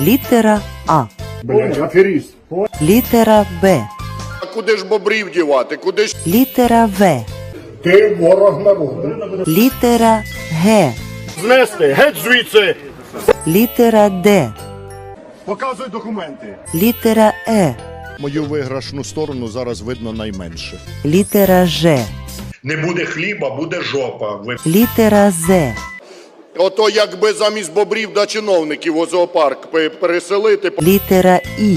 Літера А. Блядь, аферіст. Літера Б. А куди ж бобрів дівати? Куди ж Літера В. Ти ворог народу. Літера Г. Знести, геть звідси. Літера Д. Показуй документи. Літера Е. мою виграшну сторону зараз видно найменше. Літера Ж. Не буде хліба, буде жопа. Ви Літера З. Ото якби замість бобрів да чиновників у зоопарк переселити. Літера І.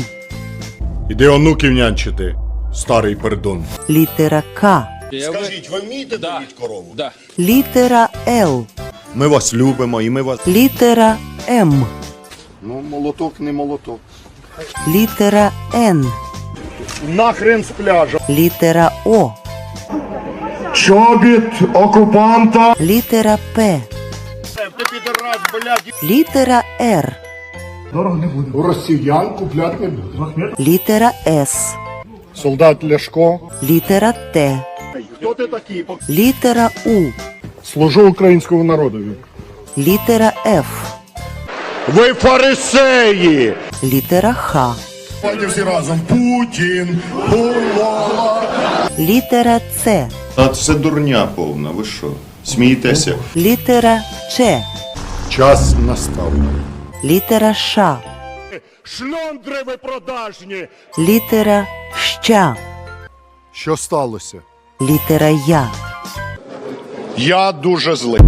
Іди онуків нянчити, старий пердун. Літера К. Скажіть, ви вмієте доїть корову? Да. Літера Л. Ми вас любимо і ми вас. Літера М. Ну, молоток не молоток. Літера Н. нахрен з пляжа. Літера О. Чобіт окупанта. Літера П. Ти підарас, блядь. Літера Р. Дорого не буде. У росіян купляти не буде. Літера С. Солдат Ляшко. Літера Т. Хто ти такий? Літера У. Служу українському народові. Літера Ф. Ви фарисеї! Літера Х. Давайте всі разом. Путін, Булала. Літера С. А це дурня повна, ви що? Смієтеся? Літера Ч. Час настав. Літера Ш. Шльондри ви продажні. Літера Ща. Що сталося? Літера Я. Я дуже злий.